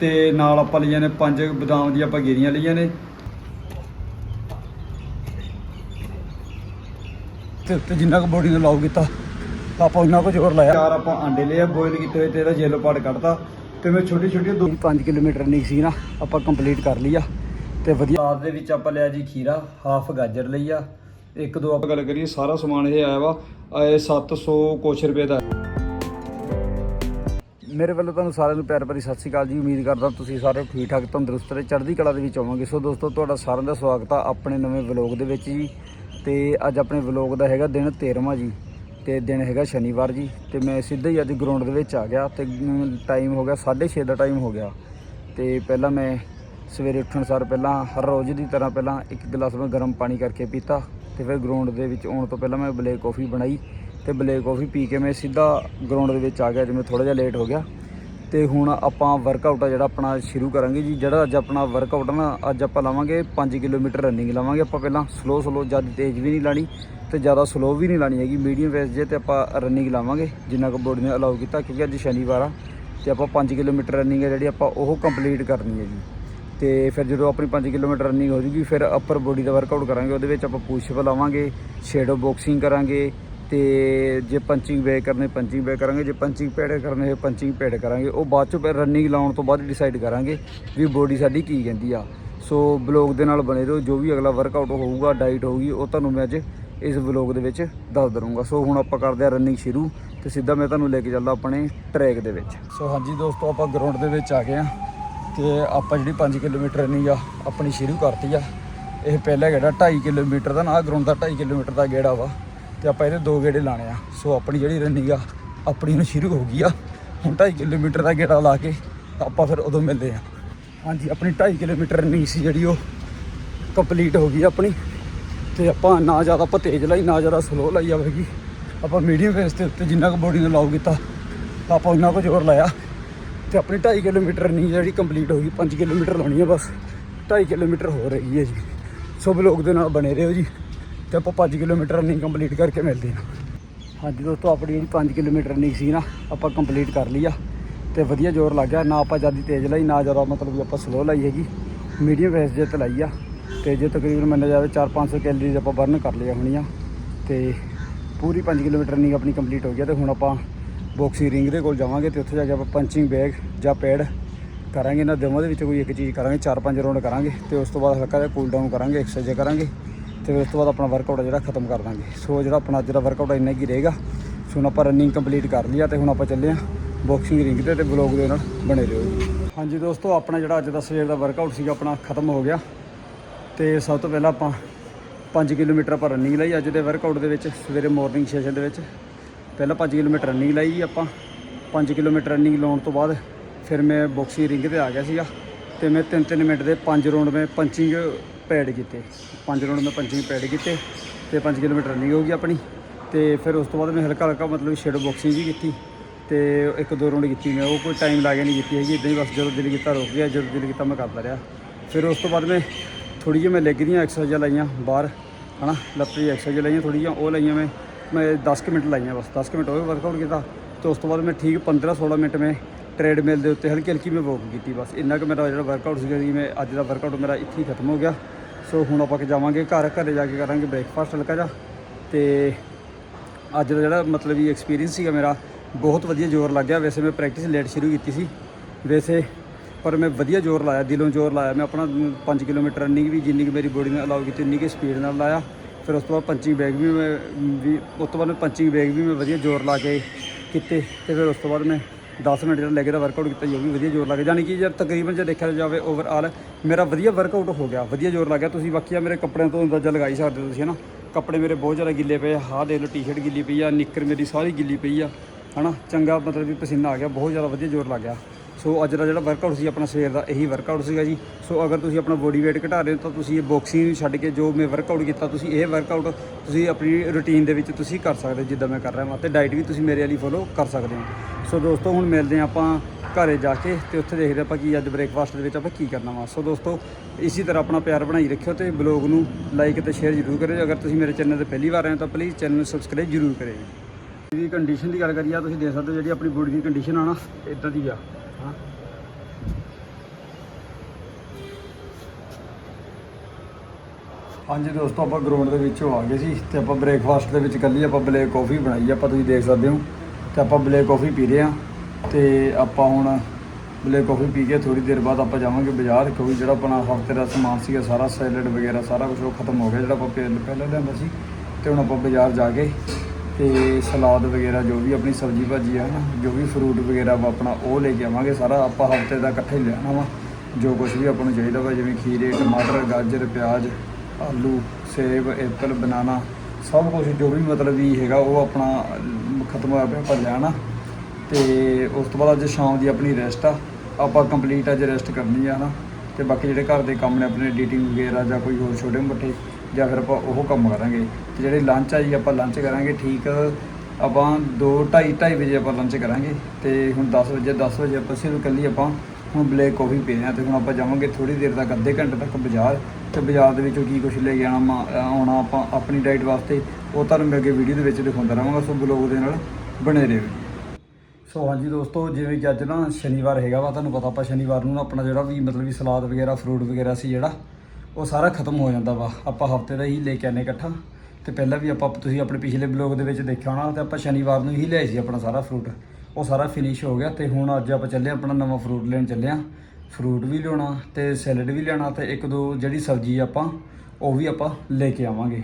ਤੇ ਨਾਲ ਆਪਾਂ ਲਈਆਂ ਨੇ ਪੰਜ ਬਦਾਮ ਦੀਆਂ ਆਪਾਂ ਗੇਰੀਆਂ ਲਈਆਂ ਨੇ। ਤੇ ਉੱਤੇ ਜਿੰਨਾ ਕੁ ਬੋਡੀ ਨੂੰ ਲਾਉ ਕੀਤਾ, ਆਪਾਂ ਉਹਨਾਂ ਕੋ ਜ਼ੋਰ ਲਾਇਆ। ਚਾਰ ਆਪਾਂ ਆਂਡੇ ਲਏ ਆ ਬੋਇਲ ਕੀਤੇ ਹੋਏ ਤੇ ਇਹਦਾ ਯੈਲੋ ਪਾਰਟ ਕੱਢਤਾ। ਤੇ ਮੈਂ ਛੋਟੀ ਛੋਟੀ ਦੋ 5 ਕਿਲੋਮੀਟਰ ਨਹੀਂ ਸੀ ਨਾ, ਆਪਾਂ ਕੰਪਲੀਟ ਕਰ ਲਈ ਆ। ਤੇ ਵਧੀਆ। ਬਾਅਦ ਦੇ ਵਿੱਚ ਆਪਾਂ ਲਿਆ ਜੀ ਖੀਰਾ ਹਾਫ ਗਾਜਰ ਲਈ ਆ। ਇੱਕ ਦੋ ਆਪਾਂ ਗੱਲ ਕਰੀਏ, ਸਾਰਾ ਸਮਾਨ ਇਹ ਆਇਆ ਵਾ। ਇਹ 700 ਕੁਛ ਰੁਪਏ ਦਾ। ਮੇਰੇ ਵੱਲੋਂ ਤੁਹਾਨੂੰ ਸਾਰਿਆਂ ਨੂੰ ਪਿਆਰ ਭਰੀ ਸਤਿ ਸ਼੍ਰੀ ਅਕਾਲ ਜੀ। ਉਮੀਦ ਕਰਦਾ ਤੁਸੀਂ ਸਾਰੇ ਠੀਕ ਠਾਕ ਤੰਦਰੁਸਤ ਤੇ ਚੜ੍ਹਦੀ ਕਲਾ ਦੇ ਵਿੱਚ ਹੋਵੋਗੇ। ਸੋ ਦੋਸਤੋ, ਤੁਹਾਡਾ ਸਾਰਿਆਂ ਦਾ ਸਵਾਗਤ ਆ ਆਪਣੇ ਨਵੇਂ ਵਲੌਗ ਦੇ ਵਿੱਚ ਜੀ। ਤੇ ਅੱਜ ਆਪਣੇ ਵਲੌਗ ਦਾ ਹੈਗਾ ਦਿਨ 13ਵਾਂ ਜੀ ਤੇ ਦਿਨ ਹੈਗਾ ਸ਼ਨੀਵਾਰ ਜੀ। ਤੇ ਮੈਂ ਸਿੱਧਾ ਹੀ ਅੱਜ ਗਰਾਊਂਡ ਦੇ ਵਿੱਚ ਆ ਗਿਆ ਤੇ ਟਾਈਮ ਹੋ ਗਿਆ 6:30 ਦਾ ਟਾਈਮ ਹੋ ਗਿਆ। ਤੇ ਪਹਿਲਾਂ ਮੈਂ ਸਵੇਰੇ ਉੱਠਣ ਸਾਰ ਪਹਿਲਾਂ ਹਰ ਰੋਜ਼ ਦੀ ਤਰ੍ਹਾਂ ਪਹਿਲਾਂ ਇੱਕ ਗਲਾਸ ਮੈਂ ਗਰਮ ਪਾਣੀ ਕਰਕੇ ਪੀਤਾ ਤੇ ਫਿਰ ਗਰਾਊਂਡ ਦੇ ਵਿੱਚ ਆਉਣ ਤੋਂ ਪਹਿਲਾਂ ਮੈਂ ਬਲੈਕ ਕਾਫੀ ਬਣਾਈ। ਤੇ ਬਲੈਕ ਕਾਫੀ ਪੀ ਕੇ ਮੈਂ ਸਿੱਧਾ ਗਰਾਊਂਡ ਦੇ ਵਿੱਚ ਆ ਗਿਆ, ਜਿਵੇਂ ਥੋੜਾ ਜਿਹਾ ਲੇਟ ਹੋ ਗਿਆ। ਤੇ ਹੁਣ ਆਪਾਂ ਵਰਕਆਊਟ ਆ ਜਿਹੜਾ ਆਪਣਾ ਸ਼ੁਰੂ ਕਰਾਂਗੇ ਜੀ। ਜਿਹੜਾ ਅੱਜ ਆਪਣਾ ਵਰਕਆਊਟ ਨਾ, ਅੱਜ ਆਪਾਂ ਲਾਵਾਂਗੇ 5 ਕਿਲੋਮੀਟਰ ਰਨਿੰਗ ਲਾਵਾਂਗੇ ਆਪਾਂ ਪਹਿਲਾਂ। ਸਲੋ ਸਲੋ ਜਦ ਤੇਜ਼ ਵੀ ਨਹੀਂ ਲਾਣੀ ਤੇ ਜ਼ਿਆਦਾ ਸਲੋ ਵੀ ਨਹੀਂ ਲਾਣੀ ਹੈਗੀ। ਮੀਡੀਅਮ ਵੇਸ ਜੇ ਤੇ ਆਪਾਂ ਰਨਿੰਗ ਲਾਵਾਂਗੇ, ਜਿੰਨਾ ਕੁ ਬੋਡੀ ਨੇ ਅਲਾਉ ਕੀਤਾ, ਕਿਉਂਕਿ ਅੱਜ ਸ਼ਨੀਵਾਰ ਆ ਤੇ ਆਪਾਂ 5 ਕਿਲੋਮੀਟਰ ਰਨਿੰਗ ਹੈ ਜਿਹੜੀ ਆਪਾਂ ਉਹ ਕੰਪਲੀਟ ਕਰਨੀ ਹੈ ਜੀ ਤੇ ਫਿਰ ਜਦੋਂ ਆਪਣੀ 5 ਕਿਲੋਮੀਟਰ ਰਨਿੰਗ ਹੋ ਜੂਗੀ, ਫਿਰ ਅਪਰ ਬੋਡੀ ਦਾ ਵਰਕਆਊਟ ਕਰਾਂਗੇ। ਉਹਦੇ ਵਿੱਚ ਆਪਾਂ ਪੁਸ਼ਅਪ ਲਾਵਾਂਗੇ ਸ਼ੈਡੋ ਬਾਕਸਿੰਗ ਕਰਾਂਗੇ ਤੇ ਜੇ ਪੰਚਿੰਗ ਬੈਕ ਕਰਨੇ ਪੰਚਿੰਗ ਬੈਕ ਕਰਾਂਗੇ, ਜੇ ਪੰਚਿੰਗ ਪੈਡ ਕਰਨੇ ਹੈ ਪੰਚਿੰਗ ਪੈਡ ਕਰਾਂਗੇ। ਉਹ ਬਾਅਦ ਚੋਂ ਰਨਿੰਗ ਲਾਉਣ ਤੋਂ ਬਾਅਦ ਡਿਸਾਈਡ ਕਰਾਂਗੇ ਵੀ ਬੋਡੀ ਸਾਡੀ ਕੀ ਕਹਿੰਦੀ ਆ। ਸੋ ਬਲੌਗ ਦੇ ਨਾਲ ਬਣੇ ਰਹੋ, ਜੋ ਵੀ ਅਗਲਾ ਵਰਕਆਊਟ ਹੋਊਗਾ ਡਾਈਟ ਹੋਊਗੀ, ਉਹ ਤੁਹਾਨੂੰ ਮੈਂ ਅੱਜ ਇਸ ਵਲੌਗ ਦੇ ਵਿੱਚ ਦੱਸ ਦਊਂਗਾ ਸੋ ਹੁਣ ਆਪਾਂ ਕਰਦੇ ਆ ਰਨਿੰਗ ਸ਼ੁਰੂ ਤੇ ਸਿੱਧਾ ਮੈਂ ਤੁਹਾਨੂੰ ਲੈ ਕੇ ਚੱਲਦਾ ਆਪਣੇ ਟਰੈਕ ਦੇ ਵਿੱਚ। ਸੋ ਹਾਂਜੀ ਦੋਸਤੋ, ਆਪਾਂ ਗਰਾਊਂਡ ਦੇ ਵਿੱਚ ਆ ਗਏ ਆ ਤੇ ਆਪਾਂ ਜਿਹੜੀ 5 ਕਿਲੋਮੀਟਰ ਰਨਿੰਗ ਆ, ਆਪਣੀ ਸ਼ੁਰੂ ਕਰਤੀ ਆ। ਇਹ ਪਹਿਲਾ ਗੇੜਾ 2.5 ਕਿਲੋਮੀਟਰ ਦਾ ਨਾ ਗਰਾਊਂਡ ਦਾ 2.5 ਕਿਲੋਮੀਟਰ ਦਾ ਗੇੜਾ ਵਾ। ਤੇ ਆਪਾਂ ਇਹਦੇ ਦੋ ਗੇੜੇ ਲਾਣੇ ਆ। ਸੋ ਆਪਣੀ ਜਿਹੜੀ ਰਨਿੰਗ ਆ, ਆਪਣੀ ਹੁਣ ਸ਼ੁਰੂ ਹੋ ਗਈ ਆ। ਹੁਣ 2.5 ਕਿਲੋਮੀਟਰ ਦਾ ਗੇੜਾ ਲਾ ਕੇ ਆਪਾਂ ਫਿਰ ਉਦੋਂ ਮਿਲਦੇ ਆ। ਹਾਂਜੀ, ਆਪਣੀ 2.5 ਕਿਲੋਮੀਟਰ ਰਨਿੰਗ ਸੀ ਜਿਹੜੀ ਉਹ ਕੰਪਲੀਟ ਹੋ ਗਈ ਆਪਣੀ। ਤੇ ਆਪਾਂ ਨਾ ਜ਼ਿਆਦਾ ਆਪਾਂ ਤੇਜ਼ ਲਾਈ, ਨਾ ਜ਼ਿਆਦਾ ਸਲੋ ਲਾਈ ਆਵੇਗੀ ਆਪਾਂ ਮੀਡੀਅਮ ਫੇਸ ਦੇ ਉੱਤੇ ਜਿੰਨਾ ਕੁ ਬੋਡੀ ਨੂੰ ਲਾਉ ਕੀਤਾ, ਆਪਾਂ ਉਹਨਾਂ ਕੋ ਜ਼ੋਰ ਲਾਇਆ। ਤੇ ਆਪਣੀ 2.5 ਕਿਲੋਮੀਟਰ ਨਹੀਂ ਜਿਹੜੀ ਕੰਪਲੀਟ ਹੋ ਗਈ 5 ਕਿਲੋਮੀਟਰ ਲਾਉਣੀ ਹੈ ਬਸ। 2.5 ਕਿਲੋਮੀਟਰ ਹੋ ਰਹੀ ਹੈ ਜੀ। ਸੋ ਬਲੌਗ ਦੇ ਨਾਲ ਬਣੇ ਰਹੋ ਜੀ। ਤੇ ਆਪਾਂ 5 ਕਿਲੋਮੀਟਰ ਰਨਿੰਗ ਕੰਪਲੀਟ ਕਰਕੇ ਮਿਲਦੇ ਹਾਂ। ਹਾਂਜੀ ਦੋਸਤੋ, ਆਪਣੀ ਜਿਹੜੀ 5 ਕਿਲੋਮੀਟਰ ਰਨਿੰਗ ਸੀ ਨਾ, ਆਪਾਂ ਕੰਪਲੀਟ ਕਰ ਲਈ ਆ। ਤੇ ਵਧੀਆ ਜ਼ੋਰ ਲੱਗ ਗਿਆ, ਨਾ ਆਪਾਂ ਜ਼ਿਆਦਾ ਤੇਜ਼ ਲਾਈ, ਨਾ ਜ਼ਿਆਦਾ ਮਤਲਬ ਕਿ ਆਪਾਂ ਸਲੋ ਲਾਈ ਹੈਗੀ। ਮੀਡੀਅਮ ਫੇਸ ਜੇ ਤੇ ਲਾਈ ਆ। ਤੇ ਜੇ ਤਕਰੀਬਨ ਮੰਨਿਆ ਜਾਵੇ 4-500 ਕੈਲਰੀਜ਼ ਆਪਾਂ ਬਰਨ ਕਰ ਲਿਆ ਹੋਣੀਆਂ। ਤੇ ਪੂਰੀ 5 ਕਿਲੋਮੀਟਰ ਰਨਿੰਗ ਆਪਣੀ ਕੰਪਲੀਟ ਹੋ ਗਿਆ ਤੇ ਹੁਣ ਆਪਾਂ ਬਾਕਸਿੰਗ ਰਿੰਗ ਦੇ ਕੋਲ ਜਾਵਾਂਗੇ ਤੇ ਉੱਥੇ ਜਾ ਕੇ ਆਪਾਂ ਪੰਚਿੰਗ ਬੈਗ ਜਾਂ ਪੈਡ ਕਰਾਂਗੇ। ਨਾ ਦੋਵਾਂ ਦੇ ਵਿੱਚ ਕੋਈ ਇੱਕ ਚੀਜ਼ ਕਰਾਂਗੇ 4-5 ਰਾਉਂਡ ਕਰਾਂਗੇ ਤੇ ਉਸ ਤੋਂ ਬਾਅਦ ਹਲਕਾ ਜਿਹਾ ਕੂਲ ਡਾਊਨ ਕਰਾਂਗੇ ਐਕਸਰਸਾਈਜ਼ ਕਰਾਂਗੇ। ਤੇ ਫਿਰ ਉਸ ਤੋਂ ਬਾਅਦ ਆਪਣਾ ਵਰਕਆਊਟ ਜਿਹੜਾ ਖਤਮ ਕਰ ਦਾਂਗੇ। ਸੋ ਜਿਹੜਾ ਆਪਣਾ ਅੱਜ ਦਾ ਵਰਕਆਊਟ ਇੰਨਾ ਕੀ ਰਹੇਗਾ। ਸੋ ਹੁਣ ਆਪਾਂ ਰਨਿੰਗ ਕੰਪਲੀਟ ਕਰ ਲਈ ਆ ਤੇ ਹੁਣ ਆਪਾਂ ਚੱਲੇ ਆਂ ਬਾਕਸਿੰਗ ਰਿੰਗ ਤੇ ਤੇ ਬਲੌਗ ਦੇ ਨਾਲ ਬਣੇ ਰਹੋ। ਜੀ ਹਾਂਜੀ ਦੋਸਤੋ, ਆਪਣਾ ਜਿਹੜਾ ਅੱਜ ਦਾ ਸਵੇਰ ਦਾ ਵਰਕਆਊਟ ਸੀਗਾ ਆਪਣਾ ਖਤਮ ਹੋ ਗਿਆ। ਤੇ ਸਭ ਤੋਂ ਪਹਿਲਾਂ ਆਪਾਂ 5 ਕਿਲੋਮੀਟਰ ਆਪਾਂ ਰਨਿੰਗ ਲਈ ਅੱਜ ਦੇ ਵਰਕਆਊਟ ਦੇ ਵਿੱਚ, ਸਵੇਰੇ ਮਾਰਨਿੰਗ ਸੈਸ਼ਨ ਦੇ ਵਿੱਚ। ਪਹਿਲਾਂ 5 ਕਿਲੋਮੀਟਰ ਰਨਿੰਗ ਲਈ ਆਪਾਂ। 5 ਕਿਲੋਮੀਟਰ ਰਨਿੰਗ ਲਾਉਣ ਤੋਂ ਬਾਅਦ ਫਿਰ ਮੈਂ ਬਾਕਸਿੰਗ ਰਿੰਗ ਤੇ ਆ ਗਿਆ ਸੀਗਾ। ਤੇ ਮੈਂ 3-3 ਮਿੰਟ ਦੇ 5 ਰਾਉਂਡ ਮੈਂ ਪੰਚਿੰਗ ਪੈਡ ਕੀਤੇ। ਪੰਜ ਰਾਉਂਡ ਮੈਂ ਪੰਚਿੰਗ ਪੈਡ ਕੀਤੇ ਤੇ 5 ਕਿਲੋਮੀਟਰ ਰਨਿੰਗ ਹੋ ਗਈ ਆਪਣੀ। ਤੇ ਫਿਰ ਉਸ ਤੋਂ ਬਾਅਦ ਮੈਂ ਹਲਕਾ ਹਲਕਾ ਮਤਲਬ ਸ਼ੈਡੋ ਬਾਕਸਿੰਗ ਵੀ ਕੀਤੀ ਤੇ ਇੱਕ ਦੋ ਰਾਉਂਡ ਕੀਤੀ ਮੈਂ। ਉਹ ਕੋਈ ਟਾਈਮ ਲਾ ਕੇ ਨਹੀਂ ਕੀਤੀ ਹੈਗੀ ਇਦਾਂ ਹੀ ਬਸ ਜਦੋਂ ਦਿਲ ਕੀਤਾ ਰੁਕ ਗਿਆ, ਜਦੋਂ ਦਿਲ ਕੀਤਾ ਮੈਂ ਕਰਦਾ ਰਿਹਾ। ਫਿਰ ਉਸ ਤੋਂ ਬਾਅਦ ਮੈਂ ਥੋੜੀ ਜਿਹੀ ਮੈਂ ਲੈਗ ਦੀਆਂ ਐਕਸਰਸਾਈਜ਼ਾਂ ਲਾਈਆਂ ਬਾਹਰ, ਹਨਾ? ਲੱਪਰੀ ਐਕਸਰਸਾਈਜ਼ ਲਾਈਆਂ ਥੋੜੀ ਜਿਹੀਆਂ ਉਹ ਲਾਈਆਂ ਮੈਂ ਮੈਂ 10 ਮਿੰਟ ਲਾਈਆਂ ਬਸ। 10 ਮਿੰਟ ਉਹ ਵਰਕਆਊਟ ਕੀਤਾ। ਤੇ ਉਸ ਤੋਂ ਬਾਅਦ ਮੈਂ ਠੀਕ 15 16 ਮਿੰਟ ਮੈਂ ਟ੍ਰੇਡਮਿਲ ਦੇ ਉੱਤੇ ਹਲਕੀ ਹਲਕੀ ਮੈਂ ਵਾਕ ਕੀਤੀ ਬਸ। ਇੰਨਾ ਕੁ ਮੇਰਾ ਜਿਹੜਾ ਵਰਕਆਊਟ ਸੀਗਾ ਜੀ, ਮੈਂ ਅੱਜ ਦਾ ਵਰਕਆਊਟ ਮੇਰਾ ਇੱਥੇ ਹੀ ਖਤਮ ਹੋ ਗਿਆ। ਸੋ ਹੁਣ ਆਪਾਂ ਕਿ ਜਾਵਾਂਗੇ, ਘਰ ਘਰੇ ਜਾ ਕੇ ਕਰਾਂਗੇ ਬ੍ਰੇਕਫਾਸਟ ਹਲਕਾ ਜਿਹਾ। ਤੇ ਅੱਜ ਦਾ ਜਿਹੜਾ ਮਤਲਬ ਵੀ ਐਕਸਪੀਰੀਅੰਸ ਸੀਗਾ ਮੇਰਾ, ਬਹੁਤ ਵਧੀਆ ਜ਼ੋਰ ਲੱਗ ਗਿਆ। ਵੈਸੇ ਮੈਂ ਪ੍ਰੈਕਟਿਸ ਲੇਟ ਸ਼ੁਰੂ ਕੀਤੀ ਸੀ। ਵੈਸੇ ਪਰ ਮੈਂ ਵਧੀਆ ਜ਼ੋਰ ਲਾਇਆ, ਦਿਲੋਂ ਜ਼ੋਰ ਲਾਇਆ। ਮੈਂ ਆਪਣਾ 5 ਕਿਲੋਮੀਟਰ ਰਨਿੰਗ ਵੀ ਜਿੰਨੀ ਕੁ ਮੇਰੀ ਬੋਡੀ ਨੇ ਅਲਾਉ ਕੀਤੀ, ਉਨੀ ਕੁ ਸਪੀਡ ਨਾਲ ਲਾਇਆ। ਫਿਰ ਉਸ ਤੋਂ ਬਾਅਦ ਪੰਚਿੰਗ ਬੈਗ ਵੀ ਮੈਂ, ਵੀ ਉਸ ਤੋਂ ਬਾਅਦ ਮੈਂ ਪੰਚਿੰਗ ਬੈਗ ਵੀ ਮੈਂ ਵਧੀਆ ਜ਼ੋਰ ਲਾ ਕੇ ਕੀਤੇ। ਤੇ ਫਿਰ ਉਸ ਤੋਂ ਬਾਅਦ ਮੈਂ 10 ਮਿੰਟ ਜਿਹੜਾ ਲੈਗ ਦਾ ਵਰਕਆਊਟ ਕੀਤਾ ਜੀ, ਉਹ ਵੀ ਵਧੀਆ ਜ਼ੋਰ ਲੱਗ ਜਾਨੀ ਕਿ ਜੇ ਤਕਰੀਬਨ ਜੇ ਦੇਖਿਆ ਜਾਵੇ ਓਵਰਆਲ ਮੇਰਾ ਵਧੀਆ ਵਰਕਆਊਟ ਹੋ ਗਿਆ, ਵਧੀਆ ਜ਼ੋਰ ਲੱਗ ਗਿਆ। ਤੁਸੀਂ ਬਾਕੀ ਆ ਮੇਰੇ ਕੱਪੜਿਆਂ ਤੋਂ ਅੰਦਾਜ਼ਾ ਲਗਾਈ ਸਕਦੇ ਹੋ ਤੁਸੀਂ, ਹਨਾ? ਕੱਪੜੇ ਮੇਰੇ ਬਹੁਤ ਜ਼ਿਆਦਾ ਗਿੱਲੇ ਪਏ ਆ, ਆਹ ਦੇਖ ਲਓ ਟੀ-ਸ਼ਰਟ ਗਿੱਲੀ ਪਈ ਆ, ਨਿੱਕਰ ਮੇਰੀ ਸਾਰੀ ਗਿੱਲੀ ਪਈ ਆ, ਹਨਾ? ਚੰਗਾ ਮਤਲਬ ਵੀ ਪਸੀਨਾ ਆ ਗਿਆ, ਬਹੁਤ ਜ਼ਿਆਦਾ ਵਧੀਆ ਜ਼ੋਰ ਲੱਗ ਗਿਆ। ਸੋ ਅੱਜ ਦਾ ਜਿਹੜਾ ਵਰਕਆਊਟ ਸੀ ਆਪਣਾ ਸਵੇਰ ਦਾ, ਇਹੀ ਵਰਕਆਊਟ ਸੀਗਾ ਜੀ। ਸੋ ਅਗਰ ਤੁਸੀਂ ਆਪਣਾ ਬੋਡੀ weight ਘਟਾ ਰਹੇ ਹੋ, ਤਾਂ ਤੁਸੀਂ ਇਹ ਬਾਕਸਿੰਗ ਛੱਡ ਕੇ ਜੋ ਮੈਂ ਵਰਕਆਊਟ ਕੀਤਾ, ਤੁਸੀਂ ਇਹ ਵਰਕਆਊਟ ਤੁਸੀਂ ਆਪਣੀ ਰੁਟੀਨ ਦੇ ਵਿੱਚ ਤੁਸੀਂ ਕਰ ਸਕਦੇ ਹੋ, ਜਿੱਦਾਂ ਮੈਂ ਕਰ ਰਿਹਾ ਹਾਂ ਤੇ ਡਾਈਟ ਵੀ ਤੁਸੀਂ ਮੇਰੇ ਵਾਲੀ ਫੋਲੋ ਕਰ ਸਕਦੇ ਹੋ। ਸੋ ਦੋਸਤੋ, ਹੁਣ ਮਿਲਦੇ ਹਾਂ ਆਪਾਂ ਘਰੇ ਜਾ ਕੇ ਤੇ ਉੱਥੇ ਦੇਖਦੇ ਆਪਾਂ ਕੀ ਅੱਜ ਬ੍ਰੇਕਫਾਸਟ ਦੇ ਵਿੱਚ ਆਪਾਂ ਕੀ ਕਰਨਾ ਵਾ। ਸੋ ਦੋਸਤੋ, ਇਸੇ ਤਰ੍ਹਾਂ ਆਪਣਾ ਪਿਆਰ ਬਣਾਈ ਰੱਖਿਓ ਤੇ ਬਲੌਗ ਨੂੰ ਲਾਈਕ ਤੇ ਸ਼ੇਅਰ ਜ਼ਰੂਰ ਕਰਿਓ। ਅਗਰ ਤੁਸੀਂ ਮੇਰੇ ਚੈਨਲ ਤੇ ਪਹਿਲੀ ਵਾਰ ਆਏ ਹੋ, ਤਾਂ ਪਲੀਜ਼ ਚੈਨਲ ਨੂੰ ਸਬਸਕ੍ਰਾਈਬ ਜ਼ਰੂਰ ਕਰਿਓ ਜੀ। ਕੰਡੀਸ਼ਨ ਦੀ ਗੱਲ ਕਰੀਏ, ਤੁਸੀਂ ਦੇਖ ਸਕਦੇ ਹੋ ਜਿਹੜੀ ਆਪਣੀ ਬੋਡੀ ਦੀ ਕੰਡੀਸ਼ਨ ਆ ਨਾ, ਇਦਾਂ ਦੀ ਆ। ਹਾਂਜੀ ਦੋਸਤੋ, ਆਪਾਂ ਗਰਾਊਂਡ ਦੇ ਵਿੱਚੋਂ ਆ ਗਏ ਸੀ ਤੇ ਆਪਾਂ ਬ੍ਰੇਕਫਾਸਟ ਦੇ ਵਿੱਚ ਕੱਲੀ ਆਪਾਂ ਬਲੈਕ ਕਾਫੀ ਬਣਾਈ ਆਪਾਂ ਤੁਸੀਂ ਦੇਖ ਸਕਦੇ ਹੋ। ਤੇ ਆਪਾਂ ਬਲੈਕ ਕਾਫੀ ਪੀ ਰਹੇ ਆ ਤੇ ਆਪਾਂ ਹੁਣ ਬਲੈਕ ਕਾਫੀ ਪੀ ਕੇ ਥੋੜੀ ਦੇਰ ਬਾਅਦ ਆਪਾਂ ਜਾਵਾਂਗੇ ਬਾਜ਼ਾਰ, ਕਿਉਂਕਿ ਜਿਹੜਾ ਆਪਣਾ ਹਫ਼ਤੇ ਦਾ ਸਮਾਨ ਸੀਗਾ, ਸਾਰਾ ਸੈਲਡ ਵਗੈਰਾ ਸਾਰਾ ਕੁਝ ਉਹ ਖਤਮ ਹੋ ਗਿਆ, ਜਿਹੜਾ ਆਪਾਂ ਪਹਿਲਾਂ ਲਿਆਂਦਾ ਸੀ। ਤੇ ਹੁਣ ਆਪਾਂ ਬਾਜ਼ਾਰ ਜਾ ਕੇ ਤੇ ਸਲਾਦ ਵਗੈਰਾ ਜੋ ਵੀ ਆਪਣੀ ਸਬਜ਼ੀ ਭਾਜੀ ਆ ਨਾ ਜੋ ਵੀ ਫਰੂਟ ਵਗੈਰਾ ਵਾ ਆਪਣਾ ਉਹ ਲੈ ਕੇ ਆਵਾਂਗੇ, ਸਾਰਾ ਆਪਾਂ ਹਫ਼ਤੇ ਦਾ ਇਕੱਠੇ ਹੀ ਲੈਣਾ ਵਾ। ਜੋ ਕੁਝ ਵੀ ਆਪਾਂ ਨੂੰ ਚਾਹੀਦਾ ਵਾ, ਜਿਵੇਂ ਖੀਰੇ, ਟਮਾਟਰ, ਗਾਜਰ, ਪਿਆਜ਼, ਆਲੂ, ਸੇਬ, ਐਪਲ, ਬਨਾਨਾ, ਸਭ ਕੁਝ ਜੋ ਵੀ ਮਤਲਬ ਵੀ ਹੈਗਾ, ਉਹ ਆਪਣਾ ਖਤਮ ਹੋਇਆ ਪਿਆ, ਆਪਾਂ ਲੈਣਾ ਤੇ ਉਸ ਤੋਂ ਬਾਅਦ ਅੱਜ ਸ਼ਾਮ ਦੀ ਆਪਣੀ ਰੈਸਟ ਆ, ਆਪਾਂ ਕੰਪਲੀਟ ਅੱਜ ਰੈਸਟ ਕਰਨੀ ਆ ਨਾ ਤੇ ਬਾਕੀ ਜਿਹੜੇ ਘਰ ਦੇ ਕੰਮ ਨੇ, ਆਪਣੇ ਐਡੀਟਿੰਗ ਵਗੈਰਾ ਜਾਂ ਕੋਈ ਹੋਰ ਛੋਟੇ ਮੋਟੇ ਜਾਂ ਫਿਰ ਆਪਾਂ ਉਹ ਕੰਮ ਕਰਾਂਗੇ। ਤੇ ਜਿਹੜੇ ਲੰਚ ਆ ਜੀ ਆਪਾਂ ਲੰਚ ਕਰਾਂਗੇ, ਠੀਕ। ਆਪਾਂ 2 2:30 2:30 ਵਜੇ ਆਪਾਂ ਲੰਚ ਕਰਾਂਗੇ। ਤੇ ਹੁਣ 10 ਵਜੇ 10 ਵਜੇ ਆਪਾਂ ਸਿਰਫ ਇਕੱਲੀ ਆਪਾਂ ਹੁਣ ਬਲੈਕ ਕਾਫੀ ਪੀ ਹਾਂ। ਤੇ ਹੁਣ ਆਪਾਂ ਜਾਵਾਂਗੇ ਥੋੜੀ ਦੇਰ ਤੱਕ, ਅੱਧੇ ਘੰਟੇ ਤੱਕ ਬਾਜ਼ਾਰ। ਤੇ ਬਾਜ਼ਾਰ ਦੇ ਵਿੱਚੋਂ ਕੀ ਕੁਝ ਲੈ ਕੇ ਆਉਣਾ ਆਉਣਾ ਆਪਾਂ ਆਪਣੀ ਡਾਈਟ ਵਾਸਤੇ, ਉਹ ਤੁਹਾਨੂੰ ਮੈਂ ਅੱਗੇ ਵੀਡੀਓ ਦੇ ਵਿੱਚ ਦਿਖਾਉਂਦਾ ਰਹਾਂਗਾ। ਸੋ ਬਲੌਗ ਦੇ ਨਾਲ ਬਣੇ ਰਹੋ। ਸੋ ਹਾਂਜੀ ਦੋਸਤੋ, ਜਿਵੇਂ ਕਿ ਅੱਜ ਨਾ ਸ਼ਨੀਵਾਰ ਹੈਗਾ ਵਾ, ਤੁਹਾਨੂੰ ਪਤਾ ਆਪਾਂ ਸ਼ਨੀਵਾਰ ਨੂੰ ਨਾ ਆਪਣਾ ਜਿਹੜਾ ਵੀ ਮਤਲਬ ਵੀ ਸਲਾਦ ਵਗੈਰਾ ਫਰੂਟ ਵਗੈਰਾ ਸੀ ਜਿਹੜਾ ਉਹ ਸਾਰਾ ਖਤਮ ਹੋ ਜਾਂਦਾ ਵਾ। ਆਪਾਂ ਹਫ਼ਤੇ ਦਾ ਹੀ ਲੈ ਕੇ ਆਨੇ ਇਕੱਠਾ। ਤੇ ਪਹਿਲਾਂ ਵੀ ਆਪਾਂ ਤੁਸੀਂ ਆਪਣੇ ਪਿਛਲੇ ਬਲੌਗ ਦੇ ਵਿੱਚ ਦੇਖਿਆ ਹੋਣਾ ਤੇ ਆਪਾਂ ਸ਼ਨੀਵਾਰ ਨੂੰ ਹੀ ਲਿਆਏ ਸੀ ਆਪਣਾ ਸਾਰਾ ਫਰੂਟ ਉਹ ਸਾਰਾ ਫਿਨਿਸ਼ ਹੋ ਗਿਆ ਤੇ ਹੁਣ ਅੱਜ ਆਪਾਂ ਚੱਲੇ ਆਂ ਆਪਣਾ ਨਵਾਂ ਫਰੂਟ ਲੈਣ ਚੱਲੇ ਆਂ ਫਰੂਟ ਵੀ ਲਿਆਉਣਾ ਤੇ ਸੈਲਡ ਵੀ ਲਿਆਉਣਾ ਤੇ ਇੱਕ ਦੋ ਜਿਹੜੀ ਸਬਜ਼ੀ ਆਪਾਂ, ਉਹ ਵੀ ਆਪਾਂ ਲੈ ਕੇ ਆਵਾਂਗੇ।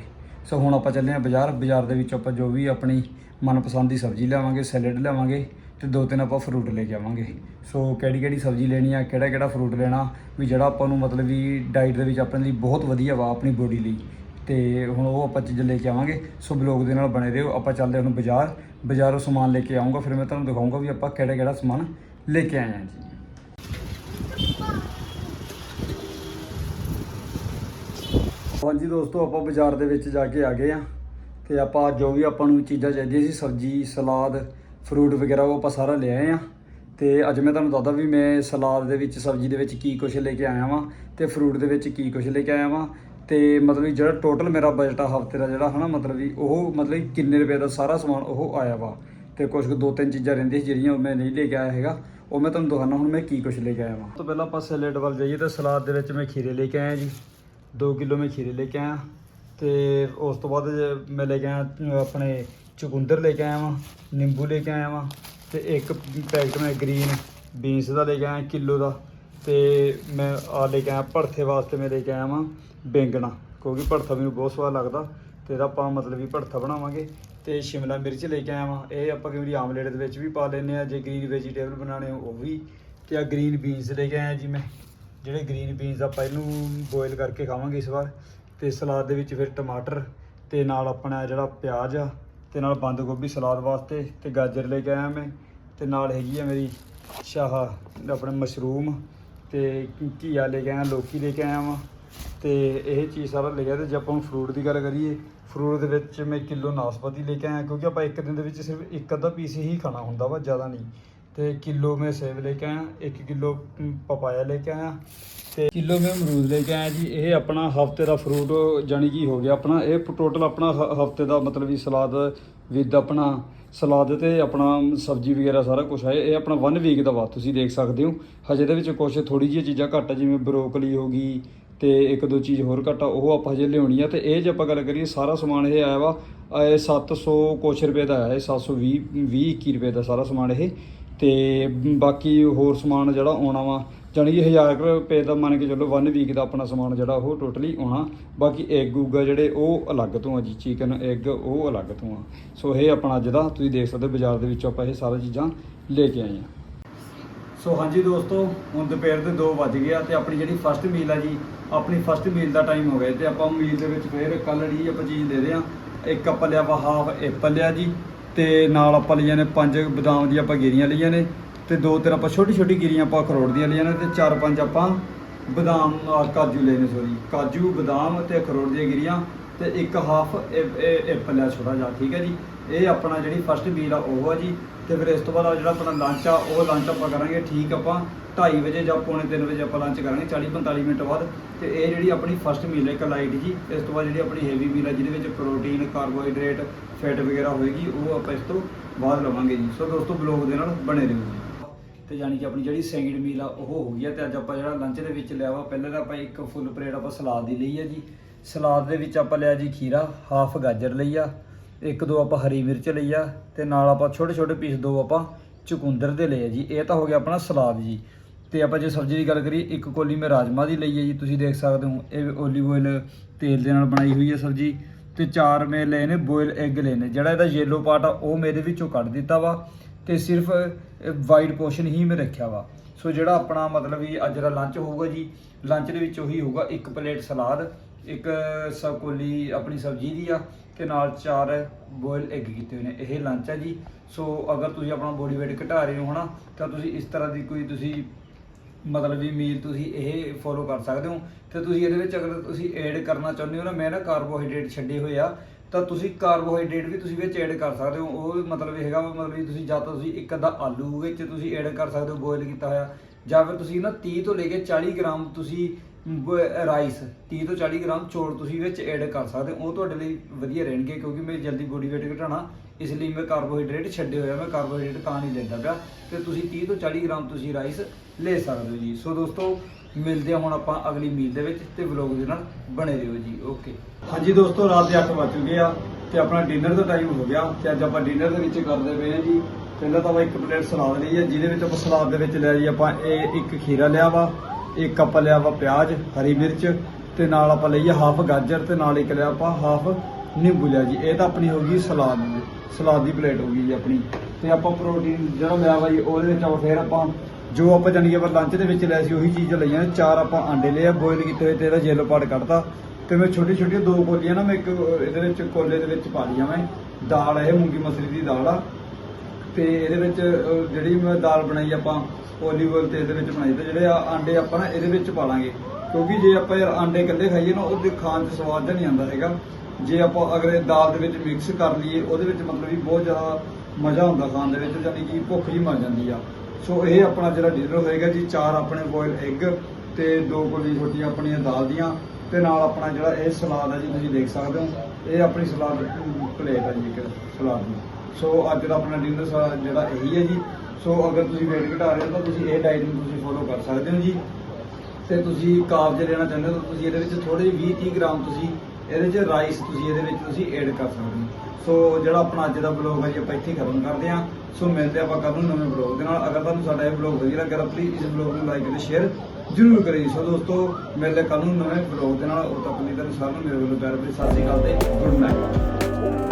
ਸੋ ਹੁਣ ਆਪਾਂ ਚੱਲੇ ਆਂ ਬਾਜ਼ਾਰ। ਬਾਜ਼ਾਰ ਦੇ ਵਿੱਚ ਆਪਾਂ ਜੋ ਵੀ ਆਪਣੀ ਮਨਪਸੰਦ ਦੀ ਸਬਜ਼ੀ ਲਿਆਵਾਂਗੇ ਸੈਲਡ ਲਿਆਵਾਂਗੇ। ਤੇ ਦੋ ਤਿੰਨ ਆਪਾਂ ਫਰੂਟ ਲੈ ਕੇ ਆਵਾਂਗੇ। ਸੋ ਕਿਹੜੀ ਕਿਹੜੀ ਸਬਜ਼ੀ ਲੈਣੀ ਆ, ਕਿਹੜਾ ਕਿਹੜਾ ਫਰੂਟ ਲੈਣਾ, ਵੀ ਜਿਹੜਾ ਆਪਾਂ ਨੂੰ ਮਤਲਬ ਵੀ ਡਾਈਟ ਦੇ ਵਿੱਚ ਆਪਣੇ ਲਈ ਬਹੁਤ ਵਧੀਆ ਵਾ ਆਪਣੀ ਬੋਡੀ ਲਈ। ਤੇ ਹੁਣ ਉਹ ਆਪਾਂ ਚੀਜ਼ਾਂ ਲੈ ਕੇ ਆਵਾਂਗੇ। ਸੋ ਬਲੌਗ ਦੇ ਨਾਲ ਬਣੇ ਰਹੋ। ਆਪਾਂ ਚੱਲਦੇ ਹਾਂ ਹੁਣ ਬਾਜ਼ਾਰ। ਬਾਜ਼ਾਰੋਂ ਸਮਾਨ ਲੈ ਕੇ ਆਉਂਗਾ ਫਿਰ ਮੈਂ ਤੁਹਾਨੂੰ ਦਿਖਾਉਂਗਾ ਵੀ ਆਪਾਂ ਕਿਹੜਾ ਕਿਹੜਾ ਸਮਾਨ ਲੈ ਕੇ ਆਏ ਹਾਂ ਜੀ। ਹਾਂਜੀ ਦੋਸਤੋ, ਆਪਾਂ ਬਾਜ਼ਾਰ ਦੇ ਵਿੱਚ ਜਾ ਕੇ ਆ ਗਏ ਆ ਤੇ ਆਪਾਂ ਜੋ ਵੀ ਆਪਾਂ ਨੂੰ ਚੀਜ਼ਾਂ ਚਾਹੀਦੀਆਂ ਸੀ, ਸਬਜ਼ੀ, ਸਲਾਦ ਫਰੂਟ ਵਗੈਰਾ ਉਹ ਆਪਾਂ ਸਾਰਾ ਲੈ ਆਏ ਆ। ਤੇ ਅੱਜ ਮੈਂ ਤੁਹਾਨੂੰ ਦੱਸਦਾ ਵੀ ਮੈਂ ਸਲਾਦ ਦੇ ਵਿੱਚ, ਸਬਜ਼ੀ ਦੇ ਵਿੱਚ ਕੀ ਕੁਝ ਲੈ ਕੇ ਆਇਆ ਵਾਂ ਤੇ ਫਰੂਟ ਦੇ ਵਿੱਚ ਕੀ ਕੁਝ ਲੈ ਕੇ ਆਇਆ ਵਾਂ। ਤੇ ਮਤਲਬ ਵੀ ਜਿਹੜਾ ਟੋਟਲ ਮੇਰਾ ਬਜਟ ਆ ਹਫ਼ਤੇ ਦਾ ਜਿਹੜਾ, ਹਨਾ, ਮਤਲਬ ਵੀ ਉਹ ਮਤਲਬ ਕਿੰਨੇ ਰੁਪਏ ਦਾ ਸਾਰਾ ਸਮਾਨ ਉਹ ਆਇਆ ਵਾ। ਤੇ ਕੁਝ ਕੁ ਦੋ ਤਿੰਨ ਚੀਜ਼ਾਂ ਰਹਿੰਦੀਆਂ ਸੀ ਜਿਹੜੀਆਂ ਉਹ ਮੈਂ ਨਹੀਂ ਲੈ ਕੇ ਆਇਆ ਹੈਗਾ। ਉਹ ਮੈਂ ਤੁਹਾਨੂੰ ਦਿਖਾਉਣਾ ਹੁਣ ਮੈਂ ਕੀ ਕੁਝ ਲੈ ਕੇ ਆਇਆ ਵਾਂ। ਤੋਂ ਪਹਿਲਾਂ ਆਪਾਂ ਸੈਲਡ ਵੱਲ ਜਾਈਏ ਤੇ ਸਲਾਦ ਦੇ ਵਿੱਚ ਮੈਂ ਖੀਰੇ ਲੈ ਕੇ ਆਇਆ ਜੀ। 2 ਕਿਲੋ ਮੈਂ ਖੀਰੇ ਲੈ ਕੇ ਆਇਆ। ਤੇ ਉਸ ਤੋਂ ਬਾਅਦ ਮੈਂ ਲੈ ਕੇ ਆਇਆ ਆਪਣੇ ਚੁਕੰਦਰ ਲੈ ਕੇ ਆਇਆ ਵਾਂ, ਨਿੰਬੂ ਲੈ ਕੇ ਆਇਆ ਵਾਂ, ਤੇ ਇੱਕ ਪੈਕਟ ਮੈਂ ਗ੍ਰੀਨ ਬੀਨਸ ਦਾ ਲੈ ਕੇ ਆਇਆ ਕਿਲੋ ਦਾ, ਤੇ ਮੈਂ ਆ ਲੈ ਕੇ ਆਇਆ ਭੜਥੇ ਵਾਸਤੇ ਮੈਂ ਲੈ ਕੇ ਆਇਆ ਵਾਂ ਬੈਂਗਣਾ, ਕਿਉਂਕਿ ਭੜਥਾ ਮੈਨੂੰ ਬਹੁਤ ਸਵਾਦ ਲੱਗਦਾ, ਤੇ ਇਹਦਾ ਆਪਾਂ ਮਤਲਬ ਵੀ ਭੜਥਾ ਬਣਾਵਾਂਗੇ, ਤੇ ਸ਼ਿਮਲਾ ਮਿਰਚ ਲੈ ਕੇ ਆਇਆ ਵਾਂ, ਇਹ ਆਪਾਂ ਕਈ ਵਾਰੀ ਆਮਲੇਟ ਦੇ ਵਿੱਚ ਵੀ ਪਾ ਲੈਂਦੇ ਆ ਜੇ ਗ੍ਰੀਨ ਵੈਜੀਟੇਬਲ ਬਣਾਉਣੇ ਉਹ ਵੀ, ਤੇ ਆ ਗ੍ਰੀਨ ਬੀਨਸ ਲੈ ਕੇ ਆਇਆ ਜੀ ਮੈਂ, ਜਿਹੜੇ ਗ੍ਰੀਨ ਬੀਨਸ ਆਪਾਂ ਇਹਨੂੰ ਬੋਇਲ ਕਰਕੇ ਖਾਵਾਂਗੇ ਇਸ ਵਾਰ, ਤੇ ਸਲਾਦ ਦੇ ਵਿੱਚ ਫਿਰ ਟਮਾਟਰ, ਤੇ ਨਾਲ ਆਪਣਾ ਜਿਹੜਾ ਪਿਆਜ਼ ਆ ਤੇ ਨਾਲ ਬੰਦ ਗੋਭੀ ਸਲਾਦ ਵਾਸਤੇ ਤੇ ਗਾਜਰ ਲੈ ਕੇ ਆਇਆ ਮੈਂ, ਤੇ ਨਾਲ ਹੈਗੀ ਆ ਮੇਰੀ ਸ਼ਾਹ ਆਪਣੇ ਮਸ਼ਰੂਮ ਤੇ ਘੀਆ ਲੈ ਕੇ ਆਇਆ, ਲੋਕੀ ਲੈ ਕੇ ਆਇਆ ਵਾਂ। ਤੇ ਇਹ ਚੀਜ਼ ਸਾਰਾ ਲੈ ਗਿਆ ਤੇ ਜੇ ਆਪਾਂ ਹੁਣ ਫਰੂਟ ਦੀ ਗੱਲ ਕਰੀਏ ਫਰੂਟ ਦੇ ਵਿੱਚ ਮੈਂ ਕਿਲੋ ਨਾਸਪਤੀ ਲੈ ਕੇ ਆਇਆ, ਕਿਉਂਕਿ ਆਪਾਂ ਇੱਕ ਦਿਨ ਦੇ ਵਿੱਚ ਸਿਰਫ ਇੱਕ ਅੱਧਾ ਪੀਸ ਹੀ ਖਾਣਾ ਹੁੰਦਾ ਵਾ, ਜ਼ਿਆਦਾ ਨਹੀਂ। ਤੇ ਕਿਲੋ ਮੈਂ ਸੇਬ ਲੈ ਕੇ ਆਇਆ 1 ਕਿਲੋ ਪਪਾਇਆ ਲੈ ਕੇ ਆਇਆ ਤੇ ਕਿਲੋ ਮੈਂ ਅਮਰੂਦ ਲੈ ਕੇ ਆਇਆ ਜੀ। ਇਹ ਆਪਣਾ ਹਫ਼ਤੇ ਦਾ ਫਰੂਟ ਜਾਨੀ ਕਿ ਹੋ ਗਿਆ ਆਪਣਾ ਇਹ ਟੋਟਲ ਆਪਣਾ ਹਫ਼ਤੇ ਦਾ ਮਤਲਬ ਵੀ ਸਲਾਦ ਵਿਦ ਆਪਣਾ ਸਲਾਦ ਤੇ ਆਪਣਾ ਸਬਜ਼ੀ ਵਗੈਰਾ ਸਾਰਾ ਕੁਝ ਹੈ। ਇਹ ਆਪਣਾ 1 ਵੀਕ ਦਾ ਵਾ ਤੁਸੀਂ ਦੇਖ ਸਕਦੇ ਹੋ। ਹਜੇ ਦੇ ਵਿੱਚ ਕੁਝ ਥੋੜੀ ਜਿਹੀ ਚੀਜ਼ਾਂ ਘੱਟ ਆ, ਜਿਵੇਂ ਬਰੋਕਲੀ ਹੋ ਗਈ ਤੇ ਇੱਕ ਦੋ ਚੀਜ਼ ਹੋਰ ਘੱਟ ਆ ਉਹ ਆਪਾਂ ਹਜੇ ਲਿਆਉਣੀ ਆ। ਤੇ ਇਹ ਜੇ ਆਪਾਂ ਗੱਲ ਕਰੀਏ ਸਾਰਾ ਸਮਾਨ ਇਹ ਆਇਆ ਵਾ ਇਹ 700 ਕੁਛ ਰੁਪਏ ਦਾ ਆਇਆ ਇਹ 720 20 21 ਰੁਪਏ ਦਾ ਸਾਰਾ ਸਮਾਨ ਇਹ। ਤੇ ਬਾਕੀ ਹੋਰ ਸਮਾਨ ਜਿਹੜਾ ਆਉਣਾ ਵਾ, ਜਾਣੀ ਕਿ 1000 ਰੁਪਏ ਦਾ ਮੰਨ ਕੇ ਚੱਲੋ 1 ਵੀਕ ਦਾ ਆਪਣਾ ਸਮਾਨ ਜਿਹੜਾ ਉਹ ਟੋਟਲੀ ਆਉਣਾ। ਬਾਕੀ ਐਗ ਉਗਾ ਜਿਹੜੇ ਉਹ ਅਲੱਗ ਤੋਂ ਆ ਜੀ ਚਿਕਨ ਐਗ ਉਹ ਅਲੱਗ ਤੋਂ ਆ। ਸੋ ਇਹ ਆਪਣਾ ਅੱਜ ਦਾ ਤੁਸੀਂ ਦੇਖ ਸਕਦੇ ਹੋ, ਬਾਜ਼ਾਰ ਦੇ ਵਿੱਚੋਂ ਆਪਾਂ ਇਹ ਸਾਰਾ ਚੀਜ਼ਾਂ ਲੈ ਕੇ ਆਏ ਆ। ਸੋ ਹਾਂਜੀ ਦੋਸਤੋ, ਹੁਣ ਦੁਪਹਿਰ ਦੇ 2 ਵੱਜ ਗਏ ਆ ਤੇ ਆਪਣੀ ਜਿਹੜੀ ਫਸਟ ਮੀਲ ਆ ਜੀ, ਆਪਣੀ ਫਸਟ ਮੀਲ ਦਾ ਟਾਈਮ ਹੋ ਗਿਆ ਤੇ ਆਪਾਂ ਮੀਲ ਦੇ ਵਿੱਚ ਫੇਰ ਕੱਲ੍ਹ ਜਿਹੜੀ ਆਪਾਂ ਚੀਜ਼ ਦੇ ਰਹੇ ਆ, ਇੱਕ ਆਪਾਂ ਲਿਆ ਵਾ ਹਾਫ ਐਪਲ ਲਿਆ ਜੀ। ਤੇ ਨਾਲ ਆਪਾਂ ਲਈਆਂ ਨੇ ਪੰਜ ਬਦਾਮ ਦੀਆਂ ਆਪਾਂ ਗਿਰੀਆਂ ਲਈਆਂ ਨੇ ਤੇ ਦੋ ਤਿੰਨ ਆਪਾਂ ਛੋਟੀ ਛੋਟੀ ਗਿਰੀਆਂ ਆਪਾਂ ਅਖਰੋਟ ਦੀਆਂ ਲਈਆਂ ਨੇ ਤੇ ਚਾਰ ਪੰਜ ਆਪਾਂ ਬਦਾਮ ਕਾਜੂ ਲਏ ਨੇ ਸੋਰੀ ਕਾਜੂ, ਬਦਾਮ ਤੇ ਅਖਰੋਟ ਦੀਆਂ ਗਿਰੀਆਂ ਤੇ ਇੱਕ ਹਾਫ ਐਪਲ ਲਿਆ ਛੋਟਾ ਜਿਹਾ, ਠੀਕ ਹੈ ਜੀ? ਇਹ ਆਪਣਾ ਜਿਹੜੀ ਫਸਟ ਮੀਲ ਆ ਉਹ ਆ ਜੀ। ਤੇ ਫਿਰ ਇਸ ਤੋਂ ਬਾਅਦ ਆ ਜਿਹੜਾ ਆਪਣਾ ਲੰਚ ਆ, ਉਹ ਲੰਚ ਆਪਾਂ ਕਰਾਂਗੇ, ਠੀਕ ਆਪਾਂ 2:30 ਵਜੇ ਜਾਂ ਪੌਣੇ 3 ਵਜੇ ਆਪਾਂ ਲੰਚ ਕਰਾਂਗੇ 40 45 ਮਿੰਟ ਬਾਅਦ। ਤੇ ਇਹ ਜਿਹੜੀ ਆਪਣੀ ਫਸਟ ਮੀਲ ਹੈ ਇੱਕ ਲਾਈਟ ਜੀ, ਇਸ ਤੋਂ ਬਾਅਦ ਜਿਹੜੀ ਆਪਣੀ ਹੈਵੀ ਮੀਲ ਹੈ ਜਿਹਦੇ ਵਿੱਚ ਪ੍ਰੋਟੀਨ ਕਾਰਬੋਹਾਈਡਰੇਟ ਫੈਟ ਵਗੈਰਾ ਹੋਏਗੀ, ਉਹ ਆਪਾਂ ਇਸ ਤੋਂ ਬਾਅਦ ਲਵਾਂਗੇ ਜੀ। ਸੋ ਦੋਸਤੋ ਬਲੌਗ ਦੇ ਨਾਲ ਬਣੇ ਰਹੋ ਜੀ। ਤੇ ਯਾਨੀ ਕਿ ਆਪਣੀ ਜਿਹੜੀ ਸੈਕਿੰਡ ਮੀਲ ਆ, ਉਹ ਹੋ ਗਈ ਆ, ਤੇ ਅੱਜ ਆਪਾਂ ਜਿਹੜਾ ਲੰਚ ਦੇ ਵਿੱਚ ਲਿਆ ਵਾ, ਪਹਿਲਾਂ ਤਾਂ ਆਪਾਂ ਇੱਕ ਫੁੱਲ ਪਲੇਟ ਆਪਾਂ ਸਲਾਦ ਦੀ ਲਈ ਆ ਜੀ। ਸਲਾਦ ਦੇ ਵਿੱਚ ਆਪਾਂ ਲਿਆ ਜੀ ਖੀਰਾ ਹਾਫ ਗਾਜਰ ਲਈ ਆ। ਇੱਕ ਦੋ ਆਪਾਂ ਹਰੀ ਮਿਰਚ ਲਈ ਆ ਤੇ ਨਾਲ ਆਪਾਂ ਛੋਟੇ ਛੋਟੇ ਪੀਸ ਦੋ ਆਪਾਂ ਚੁਕੰਦਰ ਦੇ ਲਏ ਆ ਜੀ। ਇਹ ਤਾਂ ਹੋ ਗਿਆ ਆਪਣਾ ਸਲਾਦ ਜੀ। ਤੇ ਆਪਾਂ ਜੇ ਸਬਜ਼ੀ ਦੀ ਗੱਲ ਕਰੀਏ, ਇੱਕ ਕੋਲੀ ਮੈਂ ਰਾਜਮਾ ਦੀ ਲਈ ਹੈ ਜੀ। ਤੁਸੀਂ ਦੇਖ ਸਕਦੇ ਹੋ, ਇਹ ਓਲੀਵ ਆਇਲ ਤੇਲ ਦੇ ਨਾਲ ਬਣਾਈ ਹੋਈ ਹੈ ਸਬਜ਼ੀ। ਤੇ ਚਾਰ ਮੈਂ ਲਏ ਨੇ ਬੋਇਲ ਐਗ ਲਏ ਨੇ। ਜਿਹੜਾ ਇਹਦਾ ਯੈਲੋ ਪਾਰਟ ਆ, ਉਹ ਮੇਰੇ ਵਿੱਚੋਂ ਕੱਢ ਦਿੱਤਾ ਵਾ। ਤੇ ਸਿਰਫ ਵਾਈਟ ਪੋਰਸ਼ਨ ਹੀ ਮੈਂ ਰੱਖਿਆ ਵਾ। ਸੋ ਜਿਹੜਾ ਆਪਣਾ ਮਤਲਬ ਵੀ ਅੱਜ ਦਾ ਲੰਚ ਹੋਊਗਾ ਜੀ ਲੰਚ ਦੇ ਵਿੱਚ ਉਹੀ ਹੋਊਗਾ ਇੱਕ ਪਲੇਟ ਸਲਾਦ। ਇੱਕ ਸੌ ਕੋਲੀ ਆਪਣੀ ਸਬਜ਼ੀ ਦੀ ਆ ਤੇ ਨਾਲ ਚਾਰ ਬੋਇਲ ਐਗ ਕੀਤੇ ਹੋਏ ਨੇ। ਇਹ ਲੰਚ ਹੈ ਜੀ। ਸੋ ਅਗਰ ਤੁਸੀਂ ਆਪਣਾ ਬੋਡੀ weight ਘਟਾ ਰਹੇ ਹੋ ਹਨਾ, ਤਾਂ ਤੁਸੀਂ ਇਸ ਤਰ੍ਹਾਂ ਦੀ ਕੋਈ ਤੁਸੀਂ ਮਤਲਬ ਵੀ ਮੀਲ ਤੁਸੀਂ ਇਹ ਫੋਲੋ ਕਰ ਸਕਦੇ ਹੋ। ਤੇ ਤੁਸੀਂ ਇਹਦੇ ਵਿੱਚ ਅਗਰ ਤੁਸੀਂ ਐਡ ਕਰਨਾ ਚਾਹੁੰਦੇ ਹੋ ਨਾ, ਮੈਂ ਨਾ ਕਾਰਬੋਹਾਈਡਰੇਟ ਛੱਡੇ ਹੋਏ ਆ, ਤਾਂ ਤੁਸੀਂ ਕਾਰਬੋਹਾਈਡਰੇਟ ਵੀ ਤੁਸੀਂ ਵਿੱਚ ਐਡ ਕਰ ਸਕਦੇ ਹੋ। ਉਹ ਮਤਲਬ ਇਹ ਹੈਗਾ ਵਾ, ਮਤਲਬ ਵੀ ਤੁਸੀਂ ਜਾਂ ਤਾਂ ਤੁਸੀਂ ਇੱਕ ਅੱਧਾ ਆਲੂ ਵਿੱਚ ਤੁਸੀਂ ਐਡ ਕਰ ਸਕਦੇ ਹੋ ਬੋਇਲ ਕੀਤਾ ਹੋਇਆ। ਜਾਂ ਫਿਰ ਤੁਸੀਂ ਨਾ 30 ਤੋਂ ਲੈ ਕੇ 40 ਗ੍ਰਾਮ ਤੁਸੀਂ ਰਾਈਸ 30 ਤੋਂ 40 ਗ੍ਰਾਮ ਚੌਲ ਤੁਸੀਂ ਵਿੱਚ ਐਡ ਕਰ ਸਕਦੇ ਹੋ। ਉਹ ਤੁਹਾਡੇ ਲਈ ਵਧੀਆ ਰਹਿਣਗੇ ਕਿਉਂਕਿ ਮੇਰੀ ਜਲਦੀ ਬੋਡੀ weight ਘਟਾਉਣਾ। ਇਸ ਲਈ ਮੈਂ ਕਾਰਬੋਹਾਈਡਰੇਟ ਛੱਡੇ ਹੋਇਆ ਮੈਂ ਕਾਰਬੋਹਾਈਡਰੇਟ ਤਾਂ ਨਹੀਂ ਲੈਂਦਾ ਪਿਆ। ਤੇ ਤੁਸੀਂ 30 ਤੋਂ 40 ਗ੍ਰਾਮ ਤੁਸੀਂ ਰਾਈਸ ਲੈ ਸਕਦੇ ਹੋ ਜੀ। ਸੋ ਦੋਸਤੋ ਮਿਲਦੇ ਹਾਂ ਹੁਣ ਆਪਾਂ ਅਗਲੀ ਮੀਲ ਦੇ ਵਿੱਚ ਤੇ ਵਲੌਗ ਦੇ ਨਾਲ ਬਣੇ ਰਹੋ ਜੀ। ਓਕੇ ਹਾਂਜੀ ਦੋਸਤੋ ਰਾਤ ਦੇ 8 ਵੱਜ ਚੁੱਕੇ ਆ ਤੇ ਆਪਣਾ ਡਿਨਰ ਦਾ ਟਾਈਮ ਹੋ ਗਿਆ ਤੇ ਅੱਜ ਆਪਾਂ ਡਿਨਰ ਦੇ ਵਿੱਚ ਕਰਦੇ ਪਏ ਆ ਜੀ। ਪਹਿਲਾਂ ਤਾਂ ਆਪਾਂ ਇੱਕ ਪਲੇਟ ਸਲਾਦ ਲਈ ਆ ਜਿਹਦੇ ਵਿੱਚ ਆਪਾਂ ਸਲਾਦ ਦੇ ਵਿੱਚ ਲਿਆ ਜੀ ਆਪਾਂ ਇਹ ਇੱਕ ਖੀਰਾ ਲਿਆ ਵਾ। ਇੱਕ ਆਪਾਂ ਲਿਆ ਵਾ ਪਿਆਜ਼, ਹਰੀ ਮਿਰਚ ਤੇ ਨਾਲ ਆਪਾਂ ਲਈਏ ਹਾਫ ਗਾਜਰ ਤੇ ਨਾਲ ਇੱਕ ਲਿਆ ਆਪਾਂ ਹਾਫ ਨਿੰਬੂ ਲਿਆ ਜੀ। ਇਹ ਤਾਂ ਆਪਣੀ ਹੋ ਗਈ ਸਲਾਦ ਦੀ ਸਲਾਦ ਦੀ ਪਲੇਟ ਹੋ ਗਈ ਜੀ ਆਪਣੀ। ਤੇ ਆਪਾਂ ਪ੍ਰੋਟੀਨ ਜਿਹੜਾ ਲਿਆ ਵਾ ਜੀ, ਉਹਦੇ ਵਿੱਚ ਆਪਾਂ ਫਿਰ ਆਪਾਂ ਜੋ ਆਪਾਂ ਜਾਨੀ ਕਿ ਆਪਾਂ ਲੰਚ ਦੇ ਵਿੱਚ ਲਿਆ ਸੀ, ਉਹੀ ਚੀਜ਼ਾਂ ਲਈਆਂ। ਚਾਰ ਆਪਾਂ ਆਂਡੇ ਲਏ ਆ ਬੋਇਲ ਕੀਤੇ ਹੋਏ ਤੇ ਇਹਦਾ ਯੈਲੋ ਪਾਰਟ ਕੱਢਤਾ। ਤੇ ਮੈਂ ਛੋਟੀ ਛੋਟੀਆਂ ਦੋ ਕੋਲੀਆਂ ਨਾ ਮੈਂ ਇੱਕ, ਇਹਦੇ ਵਿੱਚ ਕੋਲੇ ਦੇ ਵਿੱਚ ਪਾ ਲਈਆਂ ਮੈਂ ਦਾਲ ਇਹ ਮੂੰਗੀ ਮਸਰੀ ਦੀ ਦਾਲ ਆ। ਤੇ ਇਹਦੇ ਵਿੱਚ ਜਿਹੜੀ ਮੈਂ ਦਾਲ ਬਣਾਈ ਆਪਾਂ ਓਲੀਵ ਆਇਲ 'ਤੇ ਇਹਦੇ ਵਿੱਚ ਬਣਾਈ ਤੇ ਜਿਹੜੇ ਆ ਆਂਡੇ ਆਪਾਂ ਨਾ ਇਹਦੇ ਵਿੱਚ ਪਾ ਲਾਂਗੇ। ਕਿਉਂਕਿ ਜੇ ਆਪਾਂ ਯਾਰ ਆਂਡੇ ਇਕੱਲੇ ਖਾਈਏ ਨਾ, ਉਹਦੇ ਖਾਣ 'ਚ ਸਵਾਦ ਤਾਂ ਨਹੀਂ ਆਉਂਦਾ ਹੈਗਾ। ਜੇ ਆਪਾਂ ਅਗਰ ਦਾਲ ਦੇ ਵਿੱਚ ਮਿਕਸ ਕਰ ਲਈਏ, ਉਹਦੇ ਵਿੱਚ ਮਤਲਬ ਵੀ ਬਹੁਤ ਜ਼ਿਆਦਾ ਮਜ਼ਾ ਹੁੰਦਾ ਖਾਣ ਦੇ ਵਿੱਚ, ਯਾਨੀ ਕਿ ਭੁੱਖ ਜੀ ਮਰ ਜਾਂਦੀ ਆ। ਸੋ ਇਹ ਆਪਣਾ ਜਿਹੜਾ ਡਿਨਰ ਹੋਏਗਾ ਜੀ, ਚਾਰ ਆਪਣੇ ਬੋਇਲ ਐਗ ਤੇ ਦੋ ਕੋਲੀ ਛੋਟੀਆਂ ਆਪਣੀਆਂ ਦਾਲ ਦੀਆਂ ਤੇ ਨਾਲ ਆਪਣਾ ਜਿਹੜਾ ਇਹ ਸਲਾਦ ਹੈ ਜੀ, ਤੁਸੀਂ ਦੇਖ ਸਕਦੇ ਹੋ। ਇਹ ਆਪਣੀ ਸਲਾਦ ਪਲੇਟ ਹੈ ਜੀ ਇੱਕ ਸਲਾਦ ਦੀ। ਸੋ ਅੱਜ ਦਾ ਆਪਣਾ ਡਿਨਰ ਜਿਹੜਾ ਇਹੀ ਹੈ ਜੀ। ਸੋ ਅਗਰ ਤੁਸੀਂ weight ਘਟਾ ਰਹੇ ਹੋ ਤਾਂ ਤੁਸੀਂ ਇਹ ਡਾਈਟ ਨੂੰ ਤੁਸੀਂ ਫੋਲੋ ਕਰ ਸਕਦੇ ਹੋ ਜੀ। ਤੇ ਤੁਸੀਂ ਕਾਬਜ ਲੈਣਾ ਚਾਹੁੰਦੇ ਹੋ ਤਾਂ ਤੁਸੀਂ ਇਹਦੇ ਵਿੱਚ ਥੋੜੇ 20 30 ਗ੍ਰਾਮ ਤੁਸੀਂ ਇਹਦੇ 'ਚ ਰਾਈਸ ਤੁਸੀਂ ਇਹਦੇ ਵਿੱਚ ਤੁਸੀਂ ਐਡ ਕਰ ਸਕਦੇ ਹੋ। ਸੋ ਜਿਹੜਾ ਆਪਣਾ ਅੱਜ ਦਾ ਬਲੌਗ ਹੈ ਜੀ, ਆਪਾਂ ਇੱਥੇ ਖਤਮ ਕਰਦੇ ਹਾਂ। ਸੋ ਮਿਲਦੇ ਆਪਾਂ ਕੱਲ ਨੂੰ ਨਵੇਂ ਬਲੌਗ ਦੇ ਨਾਲ। ਅਗਰ ਤੁਹਾਨੂੰ ਸਾਡਾ ਇਹ ਬਲੌਗ ਵਧੀਆ ਲੱਗਾ ਪਲੀਜ਼ ਇਸ ਬਲੌਗ ਨੂੰ ਲਾਈਕ ਅਤੇ ਸ਼ੇਅਰ ਜ਼ਰੂਰ ਕਰਿਓ ਸੋ ਦੋਸਤੋ, ਮਿਲਦੇ ਕੱਲ ਨੂੰ ਨਵੇਂ ਬਲੌਗ ਦੇ ਨਾਲ। ਉਦੋਂ ਤੱਕ ਲਈ ਤੁਹਾਨੂੰ ਸਾਰਿਆਂ ਨੂੰ ਮੇਰੇ ਵੱਲੋਂ ਪਿਆਰ ਭਰੀ ਸਤਿ ਸ਼੍ਰੀ ਅਕਾਲ ਤੇ ਗੁੱਡ ਨਾਈਟ